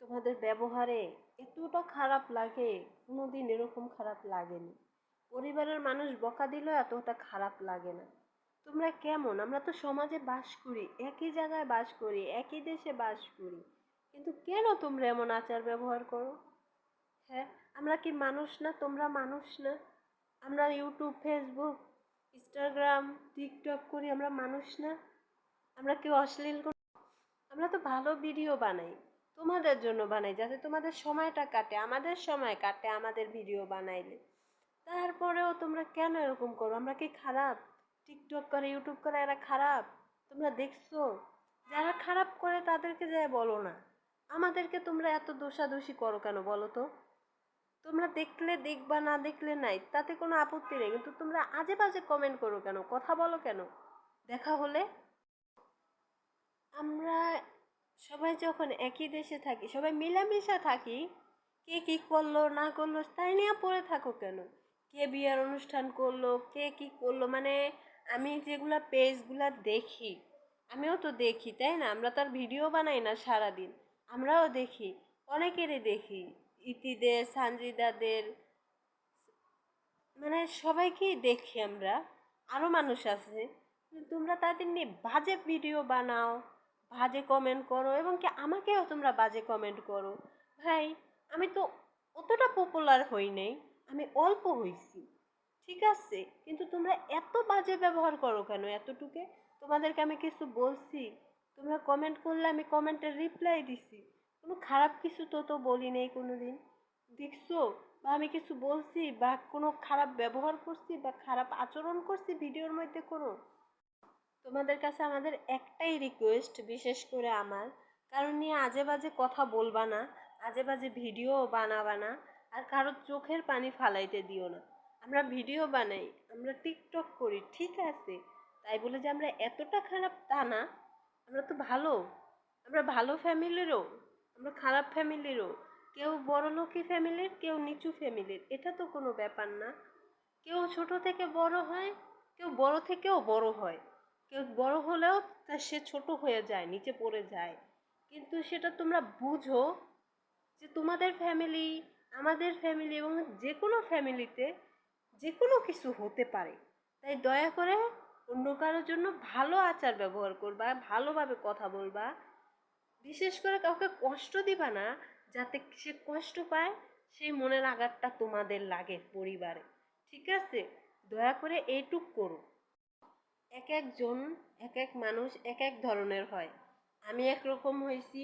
তোমাদের ব্যবহারে এতটা খারাপ লাগে, কোনোদিন এরকম খারাপ লাগেনি। পরিবারের মানুষ বকা দিলেও এতটা খারাপ লাগে না। তোমরা কেমন? আমরা তো সমাজে বাস করি, একই জায়গায় বাস করি, একই দেশে বাস করি। কিন্তু কেন তোমরা এমন আচার ব্যবহার করো? হ্যাঁ আমরা কি মানুষ না? তোমরা মানুষ না? আমরা ইউটিউব, ফেসবুক, ইনস্টাগ্রাম, টিকটক করি, আমরা মানুষ না? আমরা কেউ অশ্লীল করি আমরা তো ভালো ভিডিও বানাই। তোমাদের জন্য বানাই, যাতে তোমাদের সময়টা কাটে, আমাদের সময় কাটে আমাদের ভিডিও বানাইলে। তারপরেও তোমরা কেন এরকম করো? আমরা কি খারাপ? টিকটক করে ইউটিউব করে এরা খারাপ? তোমরা দেখছ? যারা খারাপ করে তাদেরকে যায় বলো না। আমাদেরকে তোমরা এত দোষাদোষি করো কেন বলো তো? তোমরা দেখলে দেখবা, না দেখলে নাই, তাতে কোনো আপত্তি নেই। কিন্তু তোমরা আজে বাজে কমেন্ট করো কেন? কথা বলো কেন? দেখা হলে আমরা সবাই যখন একই দেশে থাকি, সবাই মিলামিশা থাকি, কে কি করল, না করল, তাই নিয়ে পড়ে থাকো কেন? কে বিয়ের অনুষ্ঠান করল, কে কি করল? মানে আমি যেগুলা পেজগুলা দেখি, আমিও তো দেখি, তাই না? আমরা তো আর ভিডিও বানাই না সারাদিন, আমরাও দেখি, অনেকেরই দেখি ইতিদের সানজিদাদের মানে সবাইকেই দেখি আমরা আরও মানুষ আছে, তোমরা তাদের নিয়ে বাজে ভিডিও বানাও। বাজে কমেন্ট করো এবং কি আমাকেও তোমরা বাজে কমেন্ট করো। ভাই, আমি তো অতটা পপুলার হই নাই, আমি অল্প হইছি, ঠিক আছে? কিন্তু তোমরা এত বাজে ব্যবহার করো কেন এতটুকে? তোমাদেরকে আমি কিছু বলছি, তোমরা কমেন্ট করলে আমি কমেন্টের রিপ্লাই দিছি। কোনো খারাপ কিছু তো তো বলি নেই কোনো দিন দেখছ? বা আমি কিছু বলছি বা কোনো খারাপ ব্যবহার করছি বা খারাপ আচরণ করছি ভিডিওর মধ্যে কোনো? তোমাদের কাছে আমাদের একটাই রিকোয়েস্ট বিশেষ করে আমার। কারণ নিয়ে আজে বাজে কথা বলবা না আজে বাজে ভিডিও বানাবা না, আর কারোর চোখের পানি ফালাইতে দিও না। আমরা ভিডিও বানাই, আমরা টিকটক করি, ঠিক আছে? তাই বলে যে আমরা এতটা খারাপ তা না, আমরা তো ভালো। আমরা ভালো ফ্যামিলিরও, আমরা খারাপ ফ্যামিলিরও। কেউ বড় লোকি ফ্যামিলির, কেউ নিচু ফ্যামিলির। এটা তো কোনো ব্যাপার না। কেউ ছোট থেকে বড় হয়, কেউ বড় থেকেও বড় হয়। কেউ বড় হলেও সে ছোট হয়ে যায়, নিচে পড়ে যায়। কিন্তু সেটা তোমরা বুঝো যে তোমাদের ফ্যামিলি আমাদের ফ্যামিলি এবং যে কোনো ফ্যামিলিতে যে কোনো কিছু হতে পারে। তাই দয়া করে অন্য কারোর জন্য ভালো আচার ব্যবহার করবা, ভালোভাবে কথা বলবা। বিশেষ করে কাউকে কষ্ট দিবা না, যাতে সে কষ্ট পায়, সেই মনের আঘাতটা তোমাদের লাগে পরিবারে। ঠিক আছে? দয়া করে এইটুক করো। এক একজন এক এক মানুষ এক এক ধরনের হয়। আমি একরকম হয়েছি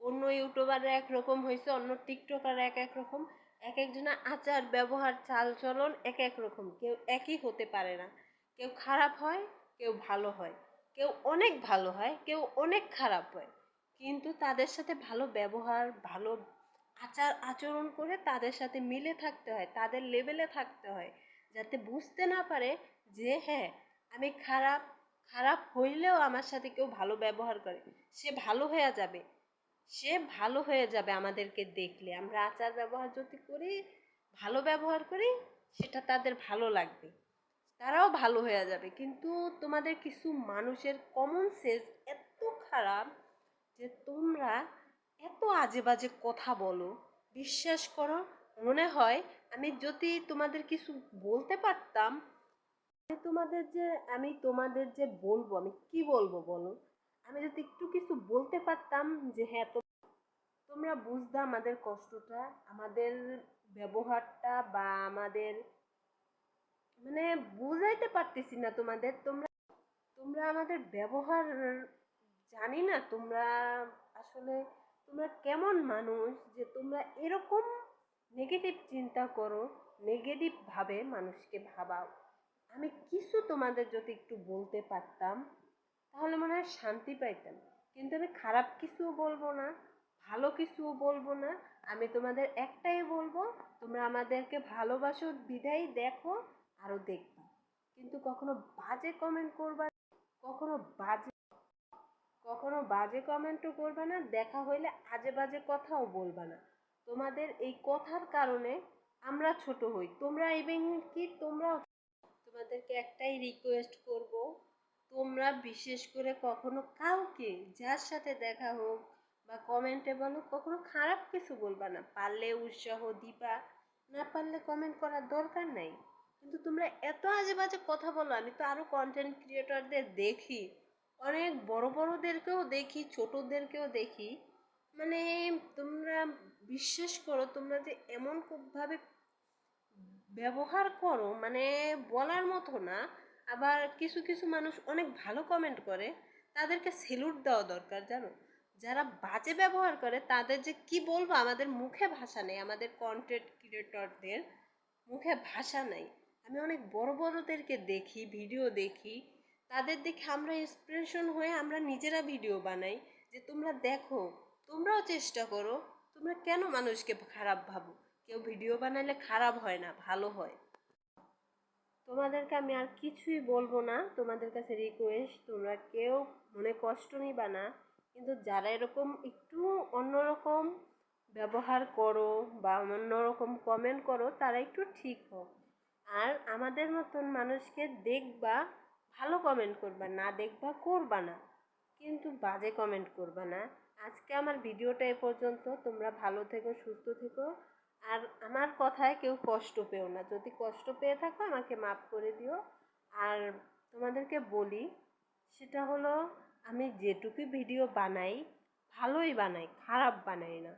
অন্য ইউটিউবার এক রকম হয়েছে অন্য টিকটকার এক এক রকম এক একজনের আচার, ব্যবহার, চালচলন এক এক রকম। কেউ একই হতে পারে না। কেউ খারাপ হয়, কেউ ভালো হয়। কেউ অনেক ভালো হয়, কেউ অনেক খারাপ হয়। কিন্তু তাদের সাথে ভালো ব্যবহার, ভালো আচার আচরণ করে তাদের সাথে মিলে থাকতে হয়, তাদের লেভেলে থাকতে হয়, যাতে বুঝতে না পারে যে হ্যাঁ আমি খারাপ খারাপ হইলেও আমার সাথে কেউ ভালো ব্যবহার করে। সে ভালো হয়ে যাবে। সে ভালো হয়ে যাবে আমাদেরকে দেখলে। আমরা আচার ব্যবহার যদি করি, ভালো ব্যবহার করি, সেটা তাদের ভালো লাগবে। তারাও ভালো হয়ে যাবে। কিন্তু তোমাদের কিছু মানুষের কমন সেন্স এত খারাপ যে তোমরা এত আজে বাজে কথা বলো। বিশ্বাস করো, মনে হয় আমি যদি তোমাদের কিছু বলতে পারতাম তোমাদের যে, আমি তোমাদের যে বলব, আমি কি বলব বলো? আমি যদি একটু কিছু বলতে পারতাম যে হ্যাঁ তোমরা বুঝতে আমাদের কষ্টটা, আমাদের ব্যবহারটা বা আমাদের মানে বুঝাইতে পারতেছি না তোমাদের। তোমরা তোমরা আমাদের ব্যবহার জানি না, তোমরা আসলে, তোমরা কেমন মানুষ যে তোমরা এরকম নেগেটিভ চিন্তা করো নেগেটিভ ভাবে মানুষকে ভাবাও। আমি কিছু তোমাদের যদি একটু বলতে পারতাম, তাহলে মনে হয় শান্তি পাইতাম। কিন্তু আমি খারাপ কিছুও বলব না, ভালো কিছুও বলব না। আমি তোমাদের একটাই বলব, তোমরা আমাদেরকে ভালোবাসো, বিদায় দেখো আরও দেখবা। কিন্তু কখনো বাজে কমেন্ট করবা কখনো বাজে কখনো বাজে কমেন্টও করবে না, দেখা হইলে আজে বাজে কথাও বলবা না। তোমাদের এই কথার কারণে আমরা ছোট হই, তোমরা ইভেন কি, তোমরাও তোমাদেরকে একটাই রিকোয়েস্ট করব, তোমরা বিশেষ করে কখনো কাউকে, যার সাথে দেখা হোক বা কমেন্টে বলো, কখনো খারাপ কিছু বলবা না। পারলে উৎসাহ দিবা, না পারলে কমেন্ট করার দরকার নাই। কিন্তু তোমরা এত আজে বাজে কথা বলো, আমি তো আরও কন্টেন্ট ক্রিয়েটরদের দেখি, অনেক বড় বড়দেরকেও দেখি, ছোটদেরকেও দেখি। মানে তোমরা বিশ্বাস করো, তোমরা যে এমন খুবভাবে ব্যবহার করো মানে বলার মতো না। আবার কিছু কিছু মানুষ অনেক ভালো কমেন্ট করে, তাদেরকে সেলুট দেওয়া দরকার, জানো? যারা বাজে ব্যবহার করে, তাদের যে কি বলব, আমাদের মুখে ভাষা নেই, আমাদের কন্টেন্ট ক্রিয়েটরদের মুখে ভাষা নাই। আমি অনেক বড় বড়দেরকে দেখি ভিডিও দেখি, তাদের দেখে আমরা ইন্সপিরেশন হয়ে আমরা নিজেরা ভিডিও বানাই, যে তোমরা দেখো, তোমরাও চেষ্টা করো, তোমরা কেন মানুষকে খারাপ ভাবো? কেউ ভিডিও বানালে খারাপ হয় না, ভালো হয়। তোমাদেরকে আমি আর কিছুই বলব না। তোমাদের কাছে রিকোয়েস্ট তোমরা কেউ মনে কষ্ট নিবা না। কিন্তু যারা এরকম একটু অন্যরকম ব্যবহার করো বা অন্যরকম কমেন্ট করো, তারা একটু ঠিক হোক। আর আমাদের মতন মানুষকে দেখবা, ভালো কমেন্ট করবা, না দেখবা করবা না। কিন্তু বাজে কমেন্ট করবা না। আজকে আমার ভিডিওটা এ পর্যন্ত। তোমরা ভালো থেকো, সুস্থ থেকো। আর আমার কথায় কেউ কষ্ট পেও না। যদি কষ্ট পেয়ে থাকো, আমাকে মাফ করে দিও। আর তোমাদেরকে বলি, সেটা হলো, আমি যেটুকু ভিডিও বানাই, ভালোই বানাই, খারাপ বানাই না।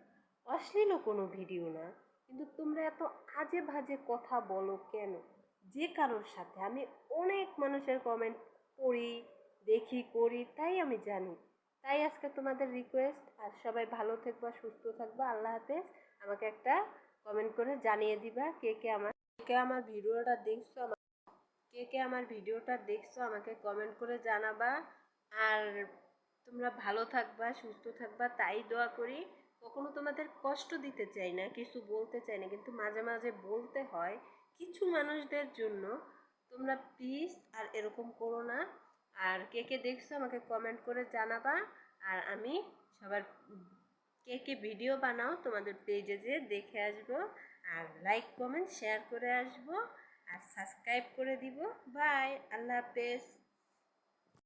অশ্লীলও কোনো ভিডিও না। কিন্তু তোমরা এত আজে ভাজে কথা বলো কেন? যে কারোর সাথে। আমি অনেক মানুষের কমেন্ট পড়ি, দেখি, করি, তাই আমি জানি। তাই আজকে তোমাদের রিকোয়েস্ট আর সবাই ভালো থাকবা, সুস্থ থাকবা। আল্লাহ হাফেজ। আমাকে একটা কমেন্ট করে জানিয়ে দিবা কে কে আমার কে আমার ভিডিওটা দেখছ আমার, কে কে আমার ভিডিওটা দেখছ আমাকে কমেন্ট করে জানাবা। আর তোমরা ভালো থাকবা, সুস্থ থাকবা, তাই দোয়া করি। কখনো তোমাদের কষ্ট দিতে চাই না, কিছু বলতে চাই না, কিন্তু মাঝে মাঝে বলতে হয় কিছু মানুষদের জন্য। তোমরা প্লিজ আর এরকম করো না। আর কে কে দেখছ আমাকে কমেন্ট করে জানাবা। আর আমি সবার কে কে ভিডিও বানাও তোমাদের পেজে যেয়ে দেখে আসব। আর লাইক কমেন্ট শেয়ার করে আসব। আর সাবস্ক্রাইব করে দিব। বাই আল্লাহ হাফেজ।